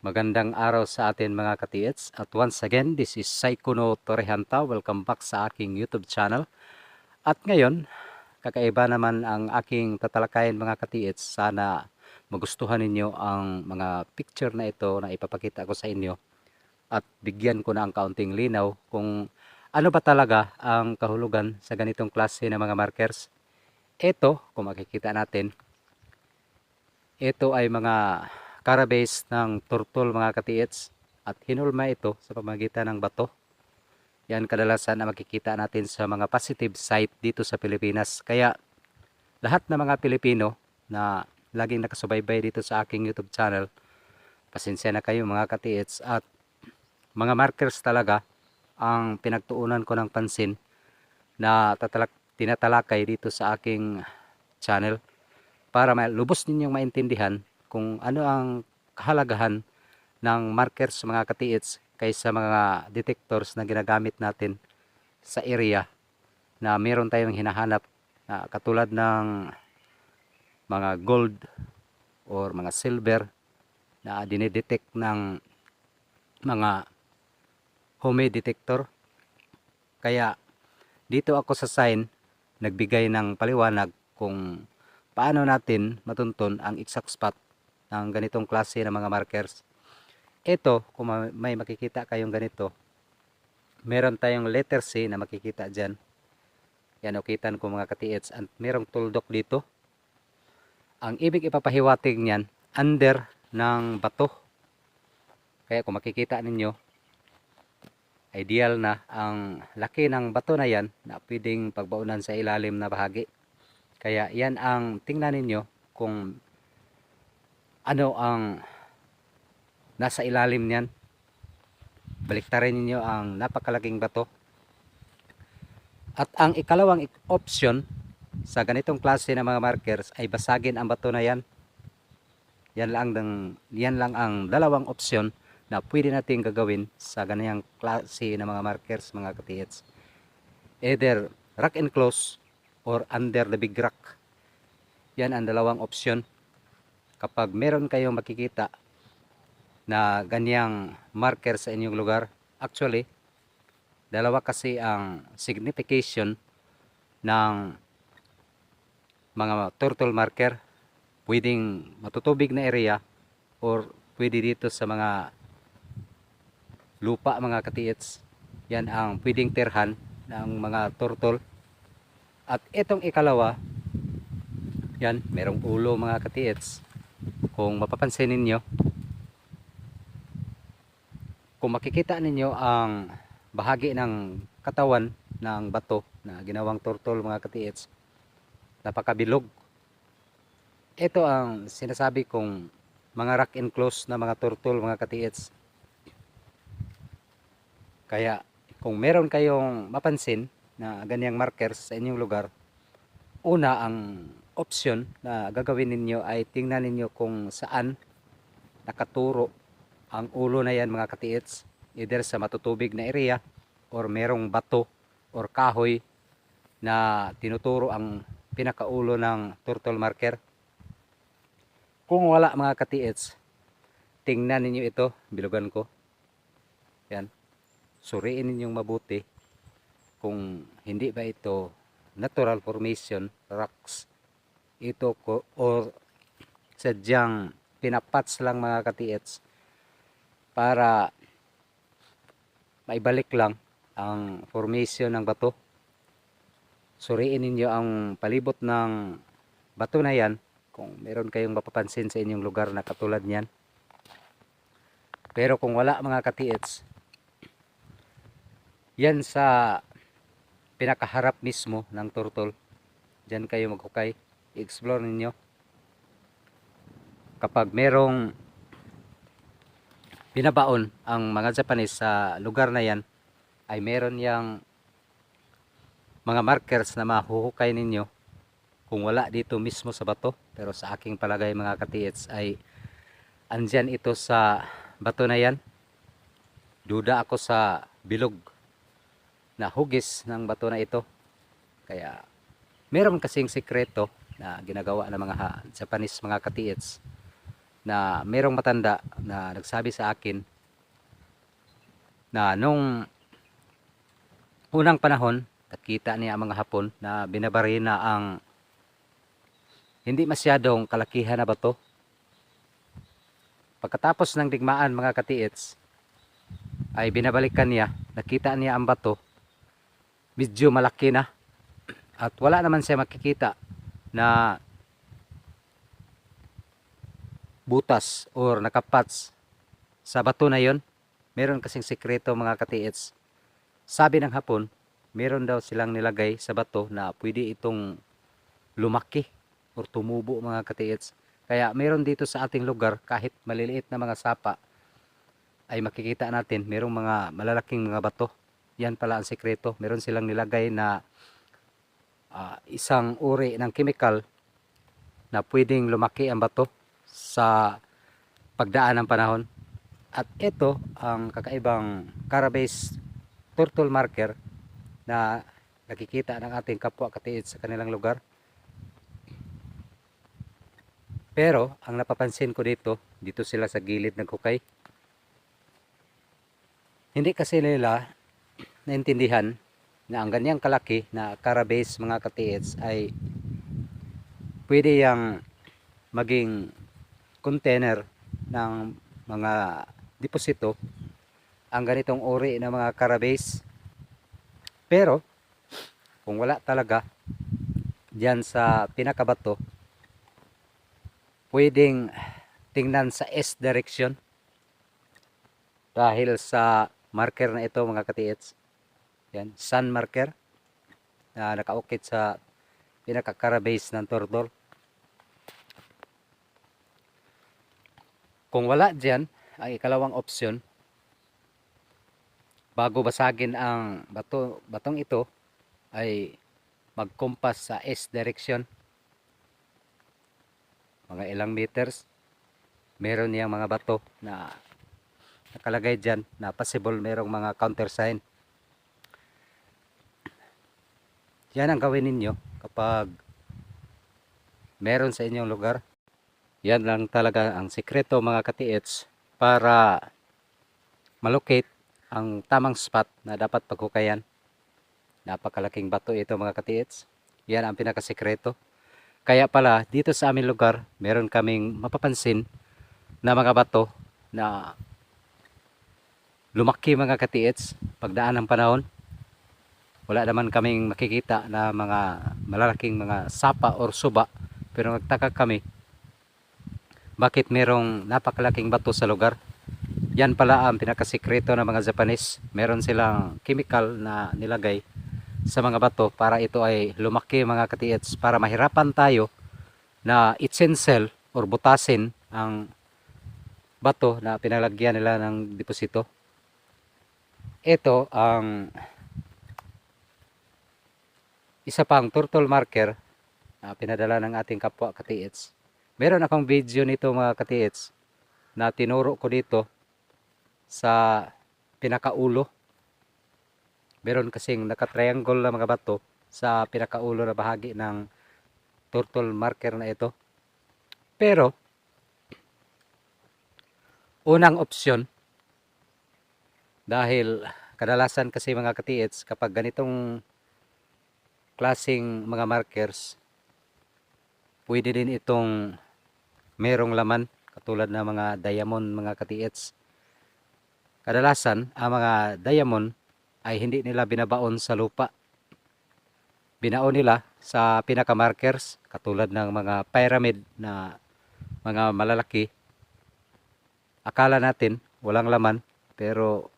Magandang araw sa atin mga katiits. At once again, this is Saikuno Torrehanta. Welcome back sa aking YouTube channel. At ngayon, kakaiba naman ang aking tatalakayin mga katiits. Sana magustuhan ninyo ang mga picture na ito na ipapakita ko sa inyo. At bigyan ko na ang kaunting linaw kung ano ba talaga ang kahulugan sa ganitong klase ng mga markers. Ito, kung makikita natin, ito ay mga karabes ng turtle mga katiits at hinulma ito sa pamagitan ng bato. Yan kadalasan na makikita natin sa mga positive site dito sa Pilipinas. Kaya lahat ng mga Pilipino na laging nakasubaybay dito sa aking YouTube channel, pasensya na kayo mga katiits at mga markers talaga ang pinagtuunan ko ng pansin na tatalak, tinatalakay dito sa aking channel para lubos ninyong maintindihan kung ano ang kahalagahan ng markers mga katiits kaysa mga detectors na ginagamit natin sa area na meron tayong hinahanap na katulad ng mga gold or mga silver na dinidetect ng mga home detector. Kaya dito ako sa sign nagbigay ng paliwanag kung paano natin matunton ang exact spot ng ganitong klase ng mga markers. Ito, kung may makikita kayong ganito, meron tayong letter C na makikita dyan. Yan, ukitan ko mga katiits. At merong tuldok dito. Ang ibig ipapahiwatig niyan, under ng bato. Kaya kung makikita ninyo, ideal na ang laki ng bato na yan na pwedeng pagbaunan sa ilalim na bahagi. Kaya yan ang tingnan ninyo kung ano ang nasa ilalim niyan. Baliktarin ninyo ang napakalaking bato. At ang ikalawang option sa ganitong klase ng mga markers ay basagin ang bato na yan. Yan lang, ng, yan lang ang dalawang option na pwede natin gagawin sa ganyan klase ng mga markers, mga katiits. Either rock and close or under the big rock. Yan ang dalawang option kapag meron kayong makikita na ganyang marker sa inyong lugar, actually, dalawa kasi ang signification ng mga turtle marker. Pwedeng matutubig na area or pwede dito sa mga lupa mga katiits. Yan ang pwedeng terhan ng mga turtle. At itong ikalawa, yan, merong ulo mga katiits kung mapapansin ninyo kung makikita ninyo ang bahagi ng katawan ng bato na ginawang turtle mga katiits napakabilog. Ito ang sinasabi kong mga rock and close na mga turtle mga katiits. Kaya kung meron kayong mapansin na ganyang markers sa inyong lugar una ang option na gagawin ninyo ay tingnan ninyo kung saan nakaturo ang ulo na yan mga katiits either sa matutubig na area or merong bato or kahoy na tinuturo ang pinakaulo ng turtle marker. Kung wala mga katiits tingnan ninyo ito. Bilugan ko. Yan. Suriin ninyong mabuti kung hindi ba ito natural formation rocks ito ko or sadyang pinapats lang mga katiits para maibalik lang ang formation ng bato. Suriin ninyo ang palibot ng bato na yan kung meron kayong mapapansin sa inyong lugar na katulad niyan. Pero kung wala mga katiits, yan sa pinakaharap mismo ng turtle. Diyan kayo maghukay. I-explore ninyo. Kapag merong binabaon ang mga Japanese sa lugar na yan ay meron yang mga markers na mahuhukay ninyo kung wala dito mismo sa bato. Pero sa aking palagay mga katiits ay andyan ito sa bato na yan. Duda ako sa bilog na hugis ng bato na ito. Kaya meron kasing sikreto na ginagawa ng mga Japanese mga katiits na merong matanda na nagsabi sa akin na nung unang panahon nakita niya ang mga hapon na binabarina ang hindi masyadong kalakihan na bato. Pagkatapos ng digmaan mga katiits ay binabalikan niya, nakita niya ang bato medyo malaki na at wala naman siya makikita na butas or nakapats sa bato na yon. Meron kasing sekreto mga katiits. Sabi ng hapon, meron daw silang nilagay sa bato na pwede itong lumaki or tumubo mga katiits. Kaya meron dito sa ating lugar kahit maliliit na mga sapa ay makikita natin merong mga malalaking mga bato. Yan pala ang sekreto. Meron silang nilagay na ah, isang uri ng chemical na pwedeng lumaki ang bato sa pagdaan ng panahon. At ito ang kakaibang Carabase turtle marker na nakikita ng ating kapwa katiid sa kanilang lugar. Pero ang napapansin ko dito, dito sila sa gilid ng hukay. Hindi kasi nila naintindihan na ang ganyang kalaki na Carabase mga katiids ay pwede yang maging container ng mga deposito ang ganitong uri ng mga Carabase. Pero kung wala talaga diyan sa pinakabato, pwedeng tingnan sa S direction dahil sa marker na ito mga katiits. Yan, sun marker na nakaukit sa pinaka-carabase ng turtle. Kung wala dyan, ang ikalawang opsyon, bago basagin ang bato, batong ito, ay magkumpas sa S direction. Mga ilang meters, meron niyang mga bato na nakalagay dyan na possible merong mga counter sign. Yan ang gawin ninyo kapag meron sa inyong lugar. Yan lang talaga ang sikreto mga katiits para malocate ang tamang spot na dapat paghukayan. Napakalaking bato ito mga katiits. Yan ang pinakasikreto. Kaya pala dito sa aming lugar meron kaming mapapansin na mga bato na lumaki mga katiits pagdaan ng panahon wala naman kaming makikita na mga malalaking mga sapa or suba. Pero nagtaka kami bakit merong napakalaking bato sa lugar? Yan pala ang pinakasikreto ng mga Japanese. Meron silang chemical na nilagay sa mga bato para ito ay lumaki mga katiits para mahirapan tayo na itsensel or butasin ang bato na pinalagyan nila ng deposito. Ito ang isa pang turtle marker na pinadala ng ating kapwa katiits. Meron akong video nito mga katiits na tinuro ko dito sa pinakaulo. Meron kasing nakatriangle na mga bato sa pinakaulo na bahagi ng turtle marker na ito. Pero, unang opsyon, dahil kadalasan kasi mga katiits kapag ganitong klasing mga markers pwede din itong merong laman katulad ng mga diamond mga katiits kadalasan ang mga diamond ay hindi nila binabaon sa lupa. Binaon nila sa pinaka markers katulad ng mga pyramid na mga malalaki. Akala natin walang laman pero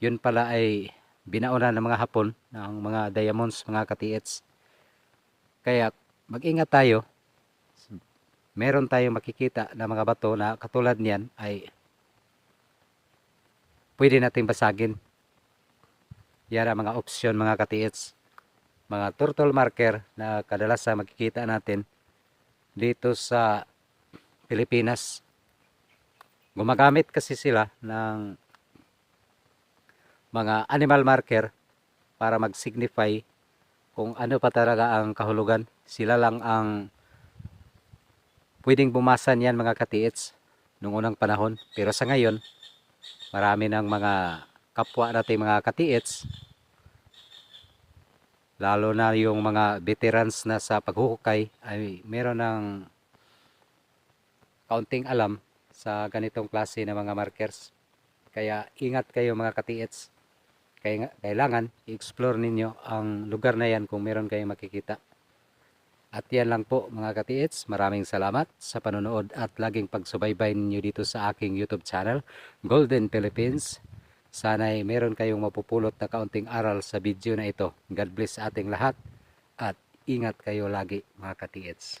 yun pala ay binauna ng mga hapon ng mga diamonds, mga katiits. Kaya mag-ingat tayo. Meron tayong makikita na mga bato na katulad niyan ay pwede nating basagin. Yan ang mga opsyon mga katiits. Mga turtle marker na kadalasan makikita natin dito sa Pilipinas. Gumagamit kasi sila ng mga animal marker para mag-signify kung ano pa talaga ang kahulugan. Sila lang ang pwedeng bumasan yan mga katiits nung unang panahon. Pero sa ngayon, marami ng mga kapwa natin mga katiits, lalo na yung mga veterans na sa paghuhukay, ay meron ng kaunting alam sa ganitong klase ng mga markers. Kaya ingat kayo mga katiits. Kaya kailangan i-explore ninyo ang lugar na yan kung meron kayong makikita. At yan lang po mga katiits. Maraming salamat sa panonood at laging pagsubaybay ninyo dito sa aking YouTube channel, Golden Philippines. Sana'y meron kayong mapupulot na kaunting aral sa video na ito. God bless ating lahat at ingat kayo lagi mga katiits.